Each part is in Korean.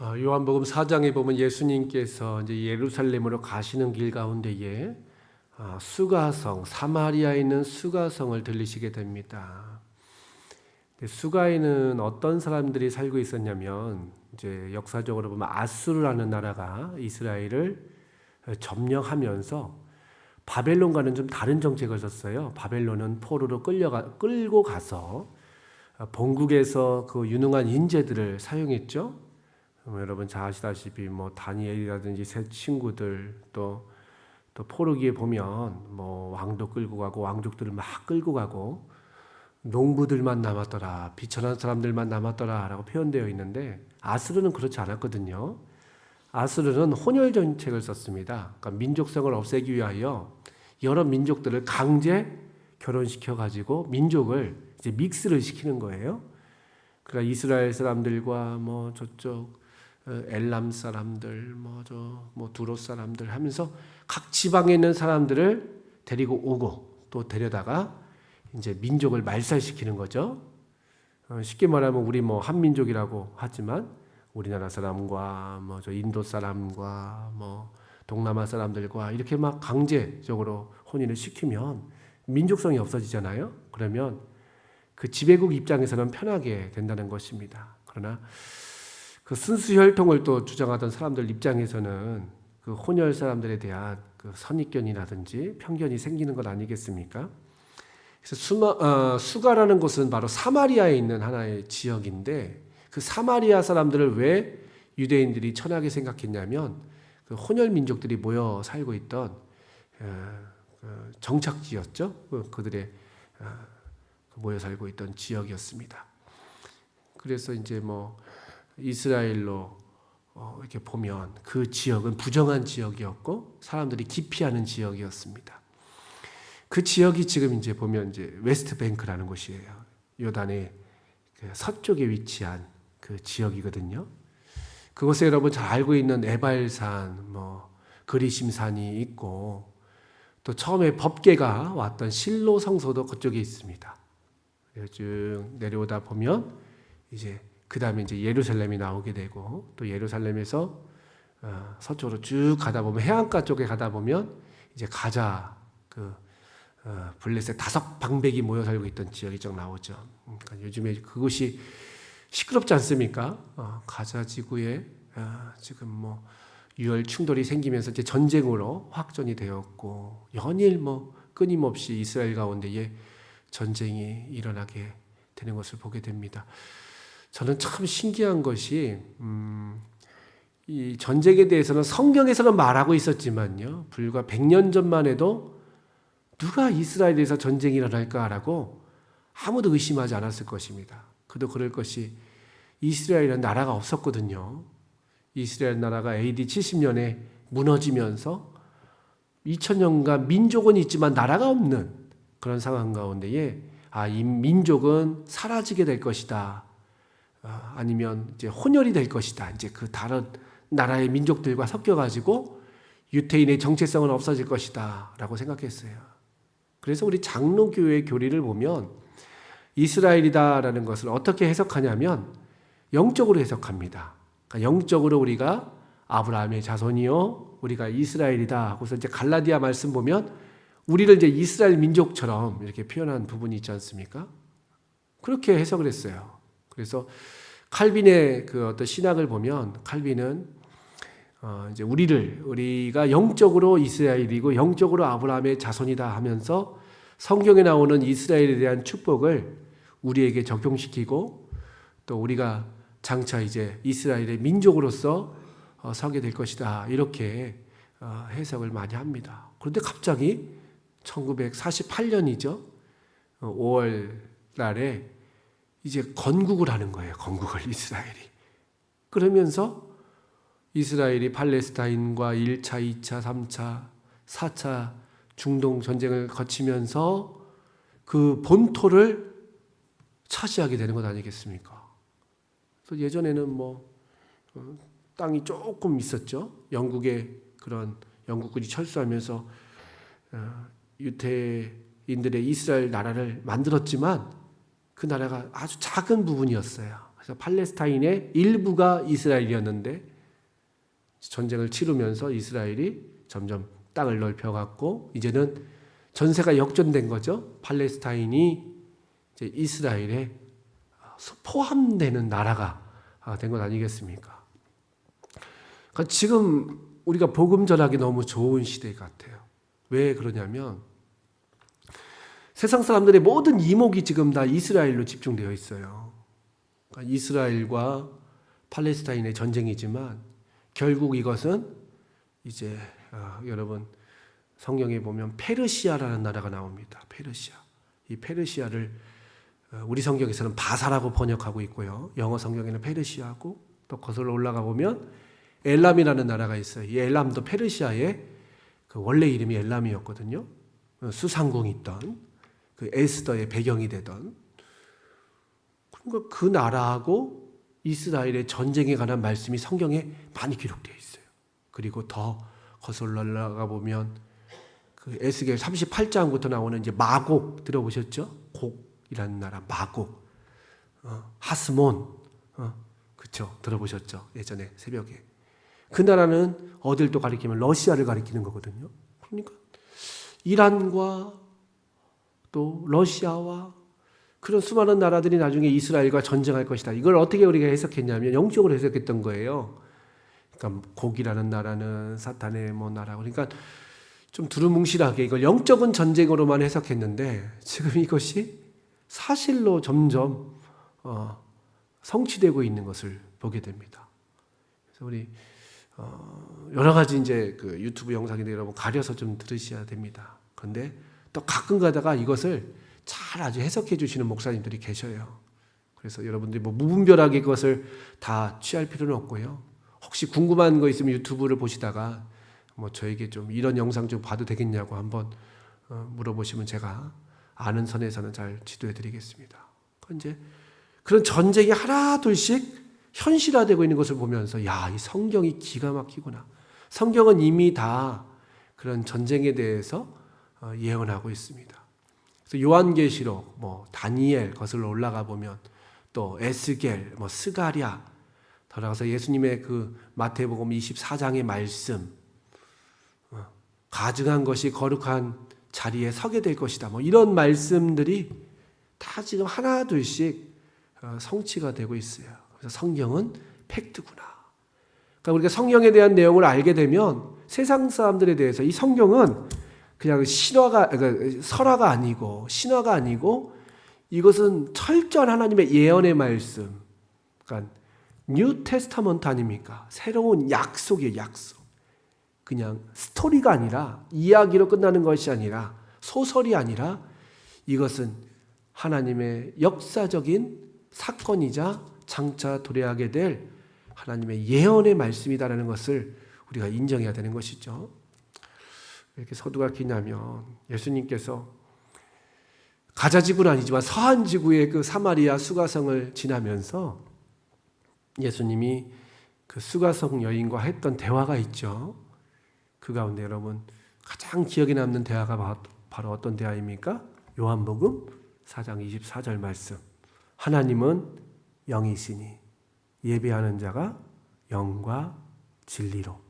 어, 요한복음 4장에 보면 예수님께서 이제 예루살렘으로 가시는 길 가운데에 아, 수가성 사마리아에 있는 수가성을 들리시게 됩니다. 수가에는 어떤 사람들이 살고 있었냐면 이제 역사적으로 보면 아수르라는 나라가 이스라엘을 점령하면서 바벨론과는 좀 다른 정책을 썼어요. 바벨론은 포로로 끌려가 끌고 가서 본국에서 그 유능한 인재들을 사용했죠. 뭐 여러분 잘 아시다시피 뭐 다니엘이라든지 새 친구들 또 또 포르기에 보면 뭐 왕도 끌고 가고 왕족들을 막 끌고 가고 농부들만 남았더라 비천한 사람들만 남았더라라고 표현되어 있는데 아스르는 그렇지 않았거든요. 아스르는 혼혈 정책을 썼습니다. 그러니까 민족성을 없애기 위하여 여러 민족들을 강제 결혼시켜 가지고 민족을 이제 믹스를 시키는 거예요. 그러니까 이스라엘 사람들과 뭐 저쪽 어, 엘람 사람들, 뭐저뭐 두로 사람들 하면서 각 지방에 있는 사람들을 데리고 오고 또 데려다가 이제 민족을 말살시키는 거죠. 어, 쉽게 말하면 우리 뭐 한민족이라고 하지만 우리나라 사람과 뭐 저 인도 사람과 뭐 동남아 사람들과 이렇게 막 강제적으로 혼인을 시키면 민족성이 없어지잖아요. 그러면 그 지배국 입장에서는 편하게 된다는 것입니다. 그러나 그 순수 혈통을 또 주장하던 사람들 입장에서는 그 혼혈 사람들에 대한 그 선입견이라든지 편견이 생기는 것 아니겠습니까? 그래서 수마, 어, 수가라는 곳은 바로 사마리아에 있는 하나의 지역인데 그 사마리아 사람들을 왜 유대인들이 천하게 생각했냐면 그 혼혈 민족들이 모여 살고 있던 어, 그 정착지였죠. 그- 그들의 어, 모여 살고 있던 지역이었습니다. 그래서 이제 뭐 이스라엘로 어, 이렇게 보면 그 지역은 부정한 지역이었고 사람들이 기피하는 지역이었습니다. 그 지역이 지금 이제 보면 이제 웨스트 뱅크라는 곳이에요. 요단의 그 서쪽에 위치한 그 지역이거든요. 그곳에 여러분 잘 알고 있는 에발산, 뭐 그리심산이 있고 또 처음에 법계가 왔던 실로 성소도 그쪽에 있습니다. 쭉 내려오다 보면 이제 그 다음에 이제 예루살렘이 나오게 되고 또 예루살렘에서 어, 서쪽으로 쭉 가다 보면 해안가 쪽에 가다 보면 이제 가자 그 어, 블레셋 다섯 방백이 모여 살고 있던 지역이 쭉 나오죠. 그러니까 요즘에 그곳이 시끄럽지 않습니까? 어, 가자 지구에 어, 지금 뭐 유혈 충돌이 생기면서 이제 전쟁으로 확전이 되었고 연일 뭐 끊임없이 이스라엘 가운데에 전쟁이 일어나게 되는 것을 보게 됩니다. 저는 참 신기한 것이 음, 이 전쟁에 대해서는 성경에서는 말하고 있었지만요. 불과 100년 전만 해도 누가 이스라엘에서 전쟁이 일어날까라고 아무도 의심하지 않았을 것입니다. 그도 그럴 것이 이스라엘은 나라가 없었거든요. 이스라엘 나라가 AD 70년에 무너지면서 2000년간 민족은 있지만 나라가 없는 그런 상황 가운데에 아, 이 민족은 사라지게 될 것이다. 아, 아니면 이제 혼혈이 될 것이다. 이제 그 다른 나라의 민족들과 섞여가지고 유태인의 정체성은 없어질 것이다 라고 생각했어요. 그래서 우리 장로교회 교리를 보면 이스라엘이다라는 것을 어떻게 해석하냐면 영적으로 해석합니다. 그러니까 영적으로 우리가 아브라함의 자손이요, 우리가 이스라엘이다 하고서 이제 갈라디아 말씀 보면 우리를 이제 이스라엘 민족처럼 이렇게 표현한 부분이 있지 않습니까? 그렇게 해석을 했어요. 그래서 칼빈의 그 어떤 신학을 보면 칼빈은 어 이제 우리를 우리가 영적으로 이스라엘이고 영적으로 아브라함의 자손이다 하면서 성경에 나오는 이스라엘에 대한 축복을 우리에게 적용시키고 또 우리가 장차 이제 이스라엘의 민족으로서 어, 서게 될 것이다 이렇게 어, 해석을 많이 합니다. 그런데 갑자기 1948년이죠. 5월 달에 이제 건국을 하는 거예요. 건국을 이스라엘이. 그러면서 이스라엘이 팔레스타인과 1차, 2차, 3차, 4차 중동 전쟁을 거치면서 그 본토를 차지하게 되는 것 아니겠습니까? 그래서 예전에는 뭐 어, 땅이 조금 있었죠. 영국의 그런 영국군이 철수하면서 어, 유태인들의 이스라엘 나라를 만들었지만 그 나라가 아주 작은 부분이었어요. 그래서 팔레스타인의 일부가 이스라엘이었는데 전쟁을 치르면서 이스라엘이 점점 땅을 넓혀갔고 이제는 전세가 역전된 거죠. 팔레스타인이 이제 이스라엘에 포함되는 나라가 된 것 아니겠습니까? 그러니까 지금 우리가 복음 전하기 너무 좋은 시대 같아요. 왜 그러냐면 세상 사람들의 모든 이목이 지금 다 이스라엘로 집중되어 있어요. 그러니까 이스라엘과 팔레스타인의 전쟁이지만 결국 이것은 이제 어, 여러분 성경에 보면 페르시아라는 나라가 나옵니다. 페르시아. 이 페르시아를 어, 우리 성경에서는 바사라고 번역하고 있고요. 영어 성경에는 페르시아고 또 거슬러 올라가 보면 엘람이라는 나라가 있어요. 이 엘람도 페르시아의 그 원래 이름이 엘람이었거든요. 어, 수상궁이 있던 그 에스더의 배경이 되던 그러니까 그 나라하고 이스라엘의 전쟁에 관한 말씀이 성경에 많이 기록되어 있어요. 그리고 더 거슬러 올라가 보면 그 에스겔 38장부터 나오는 이제 마곡 들어보셨죠? 곡이라는 나라 마곡, 어, 하스몬, 어, 그쵸? 들어보셨죠? 예전에 새벽에 그 나라는 어딜 또 가리키면 러시아를 가리키는 거거든요. 그러니까 이란과 또 러시아와 그런 수많은 나라들이 나중에 이스라엘과 전쟁할 것이다. 이걸 어떻게 우리가 해석했냐면 영적으로 해석했던 거예요. 그러니까 곡이라는 나라는 사탄의 뭐 나라. 그러니까 좀 두루뭉실하게 이걸 영적인 전쟁으로만 해석했는데 지금 이것이 사실로 점점 어, 성취되고 있는 것을 보게 됩니다. 그래서 우리 어, 여러 가지 이제 그 유튜브 영상인데 여러분 가려서 좀 들으셔야 됩니다. 그런데 또 가끔 가다가 이것을 잘 아주 해석해 주시는 목사님들이 계셔요. 그래서 여러분들이 뭐 무분별하게 그것을 다 취할 필요는 없고요. 혹시 궁금한 거 있으면 유튜브를 보시다가 뭐 저에게 좀 이런 영상 좀 봐도 되겠냐고 한번 어, 물어보시면 제가 아는 선에서는 잘 지도해 드리겠습니다. 이제 그런 전쟁이 하나 둘씩 현실화되고 있는 것을 보면서 야, 이 성경이 기가 막히구나. 성경은 이미 다 그런 전쟁에 대해서 어, 예언하고 있습니다. 그래서 요한계시록, 뭐 다니엘 거슬러 올라가 보면 또 에스겔, 뭐 스가랴 돌아가서 예수님의 그 마태복음 24장의 말씀 어, 가증한 것이 거룩한 자리에 서게 될 것이다. 뭐 이런 말씀들이 다 지금 하나 둘씩 어, 성취가 되고 있어요. 그래서 성경은 팩트구나. 그러니까 우리가 성경에 대한 내용을 알게 되면 세상 사람들에 대해서 이 성경은 그냥 신화가 그러니까 설화가 아니고 신화가 아니고 이것은 철저한 하나님의 예언의 말씀. 그러니까 뉴 테스타먼트 아닙니까? 새로운 약속이에요, 약속. 그냥 스토리가 아니라 이야기로 끝나는 것이 아니라 소설이 아니라 이것은 하나님의 역사적인 사건이자 장차 도래하게 될 하나님의 예언의 말씀이다라는 것을 우리가 인정해야 되는 것이죠. 이렇게 서두가 기냐면 예수님께서 가자 지구는 아니지만 서한 지구의 그 사마리아 수가성을 지나면서 예수님이 그 수가성 여인과 했던 대화가 있죠. 그 가운데 여러분 가장 기억에 남는 대화가 바로 어떤 대화입니까? 요한복음 4장 24절 말씀. 하나님은 영이시니 예배하는 자가 영과 진리로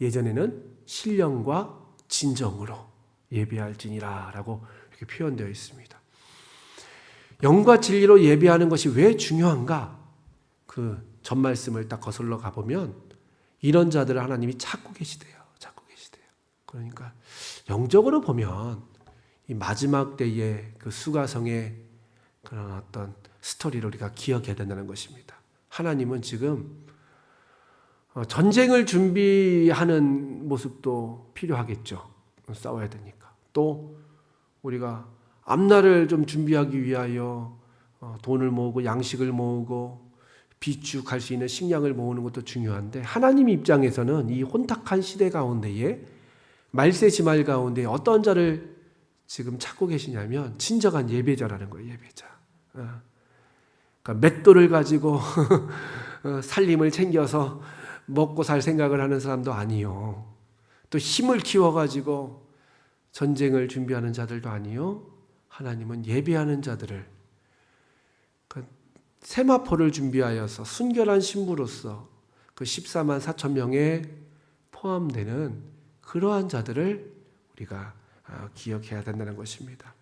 예전에는 신령과 진정으로 예배할지니라 라고 이렇게 표현되어 있습니다. 영과 진리로 예배하는 것이 왜 중요한가? 그 전 말씀을 딱 거슬러 가보면 이런 자들을 하나님이 찾고 계시대요. 찾고 계시대요. 그러니까 영적으로 보면 이 마지막 때의 그 수가성의 그런 어떤 스토리를 우리가 기억해야 된다는 것입니다. 하나님은 지금 어, 전쟁을 준비하는 모습도 필요하겠죠. 싸워야 되니까. 또 우리가 앞날을 좀 준비하기 위하여 어, 돈을 모으고 양식을 모으고 비축할 수 있는 식량을 모으는 것도 중요한데 하나님 입장에서는 이 혼탁한 시대 가운데에 말세지말 가운데 어떤 자를 지금 찾고 계시냐면 진정한 예배자라는 거예요. 예배자. 어. 그러니까 맷돌을 가지고 살림을 챙겨서 먹고 살 생각을 하는 사람도 아니요. 또 힘을 키워가지고 전쟁을 준비하는 자들도 아니요. 하나님은 예배하는 자들을 세마포를 준비하여서 순결한 신부로서 그 14만 4천 명에 포함되는 그러한 자들을 우리가 아, 기억해야 된다는 것입니다.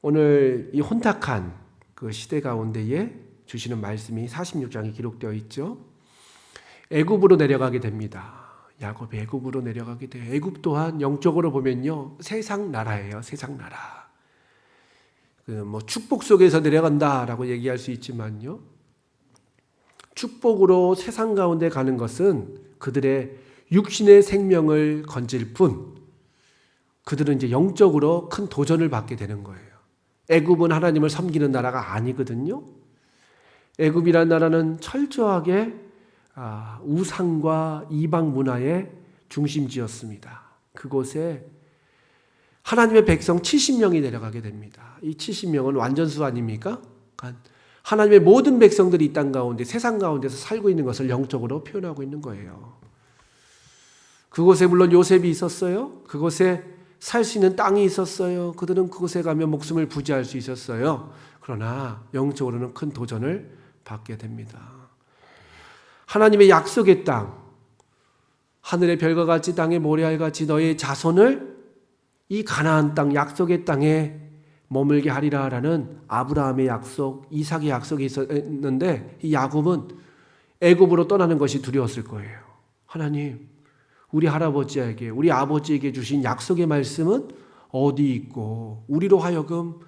오늘 이 혼탁한 그 시대 가운데에 주시는 말씀이 46장에 기록되어 있죠. 애굽으로 내려가게 됩니다. 야곱이 애굽으로 내려가게 돼요. 애굽 또한 영적으로 보면요 세상 나라예요. 세상 나라. 그 뭐 축복 속에서 내려간다라고 얘기할 수 있지만요. 축복으로 세상 가운데 가는 것은 그들의 육신의 생명을 건질 뿐 그들은 이제 영적으로 큰 도전을 받게 되는 거예요. 애굽은 하나님을 섬기는 나라가 아니거든요. 애굽이라는 나라는 철저하게 아, 우상과 이방 문화의 중심지였습니다. 그곳에 하나님의 백성 70명이 내려가게 됩니다. 이 70명은 완전수 아닙니까? 하나님의 모든 백성들이 이 땅 가운데 세상 가운데서 살고 있는 것을 영적으로 표현하고 있는 거예요. 그곳에 물론 요셉이 있었어요. 그곳에 살 수 있는 땅이 있었어요. 그들은 그곳에 가면 목숨을 부지할 수 있었어요. 그러나 영적으로는 큰 도전을 받게 됩니다. 하나님의 약속의 땅, 하늘의 별과 같이 땅의 모래알 같이 너의 자손을 이 가나안 땅 약속의 땅에 머물게 하리라라는 아브라함의 약속, 이삭의 약속이 있었는데 이 야곱은 애굽으로 떠나는 것이 두려웠을 거예요. 하나님, 우리 할아버지에게, 우리 아버지에게 주신 약속의 말씀은 어디 있고 우리로 하여금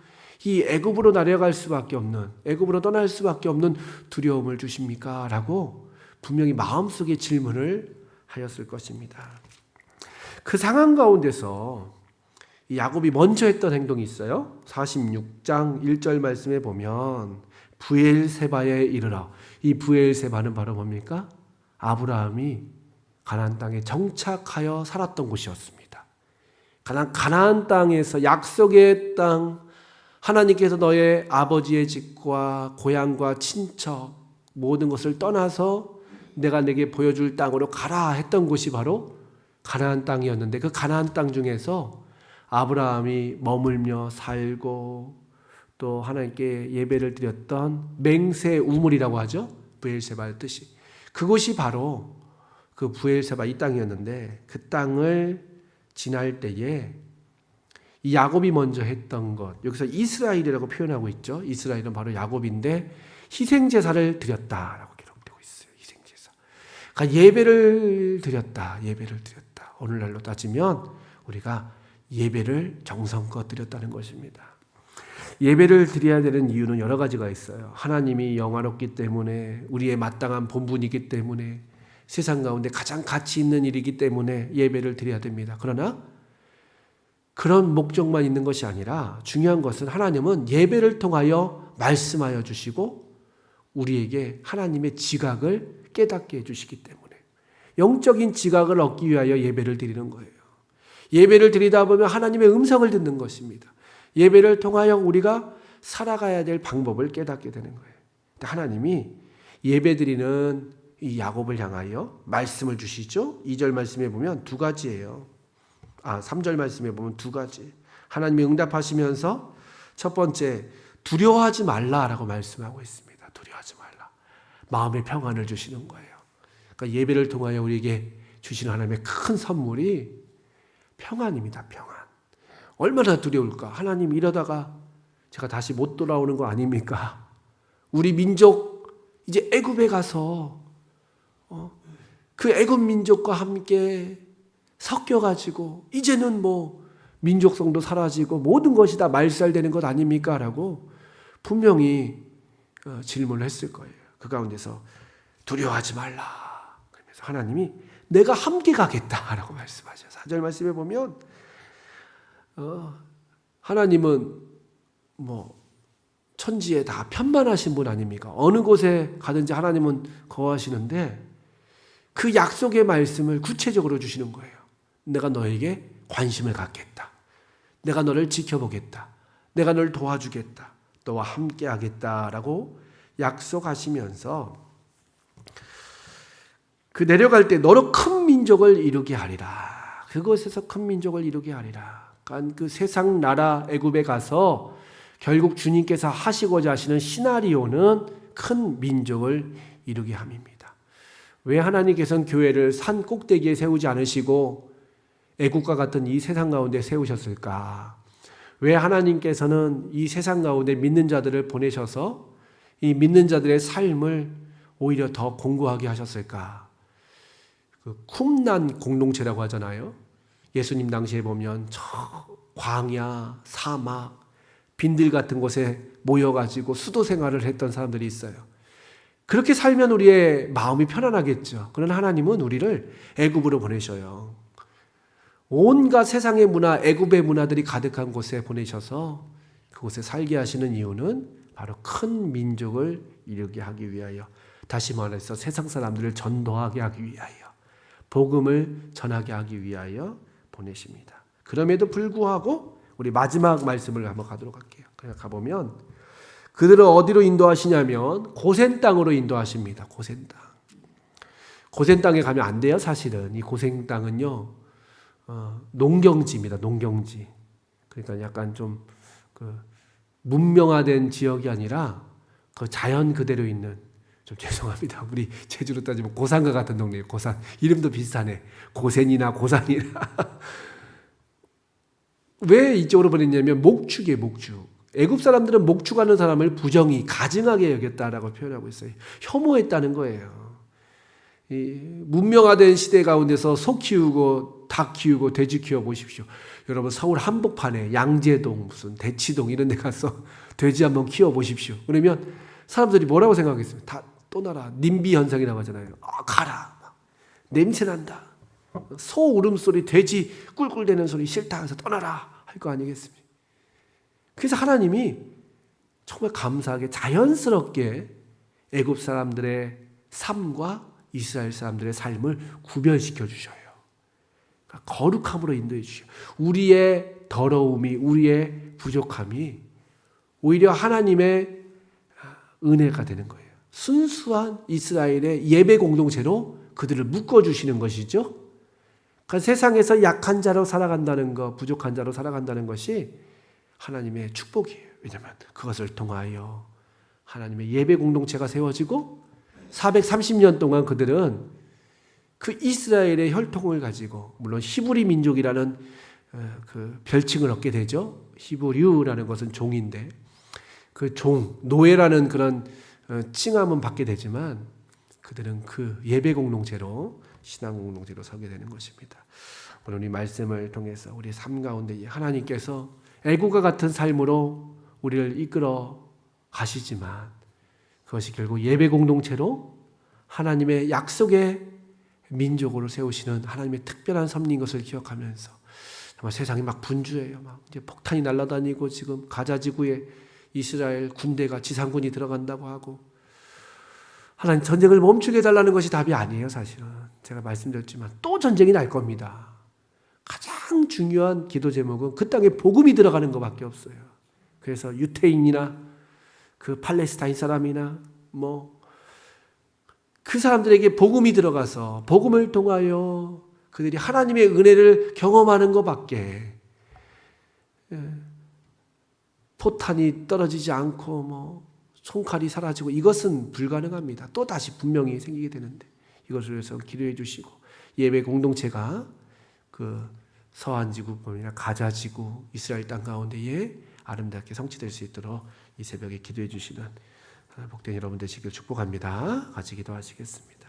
이 애굽으로 내려갈 수밖에 없는 애굽으로 떠날 수밖에 없는 두려움을 주십니까? 라고 분명히 마음속에 질문을 하였을 것입니다. 그 상황 가운데서 이 야곱이 먼저 했던 행동이 있어요. 46장 1절 말씀에 보면 부엘세바에 이르러 이 부엘세바는 바로 뭡니까? 아브라함이 가나안 땅에 정착하여 살았던 곳이었습니다. 가나안, 가나안 땅에서 약속의 땅 하나님께서 너의 아버지의 집과 고향과 친척 모든 것을 떠나서 내가 내게 보여줄 땅으로 가라 했던 곳이 바로 가나안 땅이었는데 그 가나안 땅 중에서 아브라함이 머물며 살고 또 하나님께 예배를 드렸던 맹세 우물이라고 하죠. 부엘세바의 뜻이. 그곳이 바로 그 부엘세바 이 땅이었는데 그 땅을 지날 때에 이 야곱이 먼저 했던 것 여기서 이스라엘이라고 표현하고 있죠. 이스라엘은 바로 야곱인데 희생 제사를 드렸다라고 기록되고 있어요. 희생 제사. 그러니까 예배를 드렸다. 예배를 드렸다. 오늘날로 따지면 우리가 예배를 정성껏 드렸다는 것입니다. 예배를 드려야 되는 이유는 여러 가지가 있어요. 하나님이 영화롭기 때문에 우리의 마땅한 본분이기 때문에 세상 가운데 가장 가치 있는 일이기 때문에 예배를 드려야 됩니다. 그러나 그런 목적만 있는 것이 아니라 중요한 것은 하나님은 예배를 통하여 말씀하여 주시고 우리에게 하나님의 지각을 깨닫게 해 주시기 때문에 영적인 지각을 얻기 위하여 예배를 드리는 거예요. 예배를 드리다 보면 하나님의 음성을 듣는 것입니다. 예배를 통하여 우리가 살아가야 될 방법을 깨닫게 되는 거예요. 하나님이 예배 드리는 이 야곱을 향하여 말씀을 주시죠. 2절 말씀에 보면 두 가지예요. 아, 3절 말씀에 보면 두 가지. 하나님이 응답하시면서 첫 번째 두려워하지 말라라고 말씀하고 있습니다. 두려워하지 말라. 마음의 평안을 주시는 거예요. 그러니까 예배를 통하여 우리에게 주시는 하나님의 큰 선물이 평안입니다. 평안. 얼마나 두려울까? 하나님 이러다가 제가 다시 못 돌아오는 거 아닙니까? 우리 민족 이제 애굽에 가서 어, 그 애굽 민족과 함께 섞여 가지고 이제는 뭐 민족성도 사라지고 모든 것이 다 말살되는 것 아닙니까라고 분명히 어, 질문을 했을 거예요. 그 가운데서 두려워하지 말라. 그러면서 하나님이 내가 함께 가겠다라고 말씀하죠. 4절 말씀에 보면 어, 하나님은 뭐 천지에 다 편만하신 분 아닙니까? 어느 곳에 가든지 하나님은 거하시는데 그 약속의 말씀을 구체적으로 주시는 거예요. 내가 너에게 관심을 갖겠다. 내가 너를 지켜보겠다. 내가 널 도와주겠다. 너와 함께 하겠다라고 약속하시면서 그 내려갈 때 너로 큰 민족을 이루게 하리라. 그곳에서 큰 민족을 이루게 하리라. 그러니까 그 세상 나라 애굽에 가서 결국 주님께서 하시고자 하시는 시나리오는 큰 민족을 이루게 함입니다. 왜 하나님께서는 교회를 산 꼭대기에 세우지 않으시고 애국과 같은 이 세상 가운데 세우셨을까? 왜 하나님께서는 이 세상 가운데 믿는 자들을 보내셔서 이 믿는 자들의 삶을 오히려 더 공고하게 하셨을까? 그 쿰난 공동체라고 하잖아요. 예수님 당시에 보면 저 광야, 사막, 빈들 같은 곳에 모여가지고 수도 생활을 했던 사람들이 있어요. 그렇게 살면 우리의 마음이 편안하겠죠. 그러나 하나님은 우리를 애굽으로 보내셔요. 온갖 세상의 문화, 애굽의 문화들이 가득한 곳에 보내셔서 그곳에 살게 하시는 이유는 바로 큰 민족을 이루게 하기 위하여 다시 말해서 세상 사람들을 전도하게 하기 위하여 복음을 전하게 하기 위하여 보내십니다. 그럼에도 불구하고 우리 마지막 말씀을 한번 가도록 할게요. 그냥 가보면 그들을 어디로 인도하시냐면 고센 땅으로 인도하십니다. 고센 땅. 고센 땅에 가면 안 돼요, 사실은. 이 고센 땅은요, 어, 농경지입니다. 농경지. 그러니까 약간 좀 그 문명화된 지역이 아니라 그 자연 그대로 있는 좀 죄송합니다. 우리 제주로 따지면 고산과 같은 동네예요. 고산. 이름도 비슷하네. 고센이나 고산이나. 왜 이쪽으로 보냈냐면 목축이에요, 목축. 애굽 사람들은 목축하는 사람을 부정히 가증하게 여겼다라고 표현하고 있어요. 혐오했다는 거예요. 이 문명화된 시대 가운데서 소 키우고 닭 키우고 돼지 키워 보십시오. 여러분 서울 한복판에 양재동 무슨 대치동 이런 데 가서 돼지 한번 키워 보십시오. 그러면 사람들이 뭐라고 생각하겠습니까? 다 떠나라. 님비 현상이라고 하잖아요. 아, 가라. 냄새 난다. 소 울음소리, 돼지 꿀꿀대는 소리 싫다 해서 떠나라 할 거 아니겠습니까? 그래서 하나님이 정말 감사하게 자연스럽게 애굽 사람들의 삶과 이스라엘 사람들의 삶을 구별시켜 주셔요. 거룩함으로 인도해 주셔. 우리의 더러움이 우리의 부족함이 오히려 하나님의 은혜가 되는 거예요. 순수한 이스라엘의 예배 공동체로 그들을 묶어 주시는 것이죠. 그러니까 세상에서 약한 자로 살아간다는 것, 부족한 자로 살아간다는 것이 하나님의 축복이에요. 왜냐하면 그것을 통하여 하나님의 예배 공동체가 세워지고 430년 동안 그들은 그 이스라엘의 혈통을 가지고 물론 히브리 민족이라는 어, 그 별칭을 얻게 되죠. 히브류라는 것은 종인데 그 종, 노예라는 그런 어, 칭함은 받게 되지만 그들은 그 예배 공동체로 신앙 공동체로 서게 되는 것입니다. 오늘 이 말씀을 통해서 우리 삶 가운데 하나님께서 애국과 같은 삶으로 우리를 이끌어 가시지만 그것이 결국 예배 공동체로 하나님의 약속의 민족으로 세우시는 하나님의 특별한 섭리인 것을 기억하면서 정말 세상이 막 분주해요. 막 이제 폭탄이 날아다니고 지금 가자 지구에 이스라엘 군대가 지상군이 들어간다고 하고 하나님 전쟁을 멈추게 해달라는 것이 답이 아니에요, 사실은. 제가 말씀드렸지만 또 전쟁이 날 겁니다. 가장 중요한 기도 제목은 그 땅에 복음이 들어가는 것밖에 없어요. 그래서 유태인이나 그 팔레스타인 사람이나 뭐 그 사람들에게 복음이 들어가서 복음을 통하여 그들이 하나님의 은혜를 경험하는 것밖에 예, 포탄이 떨어지지 않고 뭐 총칼이 사라지고 이것은 불가능합니다. 또 다시 분명히 생기게 되는데 이것을 위해서 기도해 주시고 예배 공동체가 그 서한 지구뿐이나 가자 지구 이스라엘 땅 가운데에 아름답게 성취될 수 있도록 이 새벽에 기도해 주시는 복된 여러분 되시길 축복합니다. 같이 기도하시겠습니다.